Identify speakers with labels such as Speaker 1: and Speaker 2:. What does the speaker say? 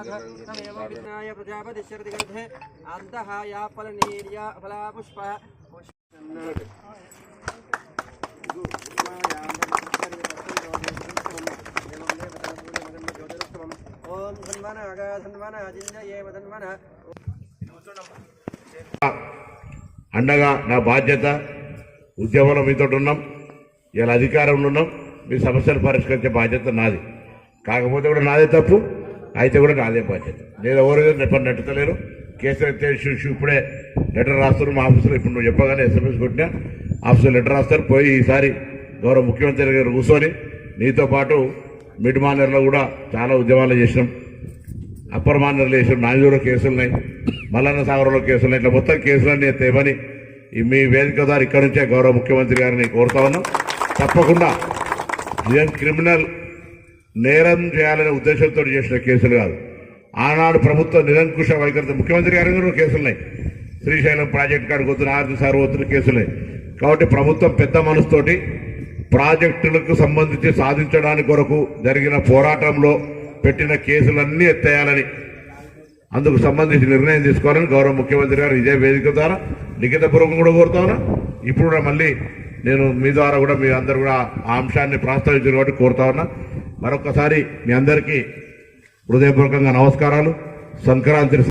Speaker 1: आदित्यवरणमस्नाय प्रजापतिशरदिगर्धे अन्तः या फलनीर्या फलापुष्पः
Speaker 2: అండగా నా బాధ్యత ఉద్యమంలో మీతో ఉన్నాం. ఇలా అధికారంలో ఉన్నాం. మీ సమస్యలు పరిష్కరించే బాధ్యత నాది. కాకపోతే కూడా నాదే తప్పు అయితే కూడా నాదే బాధ్యత. నేను ఎవరు నెప్పని నెట్టలేరు కేసు అయితే ఇప్పుడే లెటర్ రాస్తారు మా ఆఫీసులో. ఇప్పుడు నువ్వు చెప్పగానే ఎస్ఎంఎస్ కొట్టినా ఆఫీసులో లెటర్ రాస్తారు. పోయి ఈసారి గౌరవ ముఖ్యమంత్రి గారు కూర్చొని నీతో పాటు మిడ్ మానర్లో కూడా చాలా ఉద్యమాలు చేసినాం. అప్పర్ మానర్లు చేసినాం నాంజూరు కేసులున్నాయి మల్లన్న సాగర్లో కేసులున్నాయి ఇట్లా మొత్తం కేసులన్నీ తేమని మీ వేదిక ద్వారా ఇక్కడి నుంచే గౌరవ ముఖ్యమంత్రి గారిని కోరుతా ఉన్నాం. తప్పకుండా ఇదేం క్రిమినల్ నేరం చేయాలనే ఉద్దేశంతో చేసిన కేసులు కాదు. ఆనాడు ప్రభుత్వం నిరంకుశ వైఖరితో ముఖ్యమంత్రి గారి మీద కూడా కేసులున్నాయి. శ్రీశైలం ప్రాజెక్ట్ కాడికి వస్తున్న ఆర్థిక సార్వత్రిక కేసులున్నాయి. కాబట్టి ప్రభుత్వం పెద్ద మనసుతోటి ప్రాజెక్టులకు సంబంధించి సాధించడానికి కొరకు జరిగిన పోరాటంలో పెట్టిన కేసులన్నీ ఎత్తేయాలని అందుకు సంబంధించి నిర్ణయం తీసుకోవాలని గౌరవ ముఖ్యమంత్రి గారు ఇదే వేదిక ద్వారా లిఖితపూర్వకం కూడా కోరుతా ఇప్పుడు కూడా మళ్ళీ నేను మీ ద్వారా కూడా మీ అందరు కూడా ఆ అంశాన్ని ప్రస్తావించారు కాబట్టి కోరుతా ఉన్నా. మరొకసారి మీ అందరికీ హృదయపూర్వకంగా నమస్కారాలు. సంక్రాంతి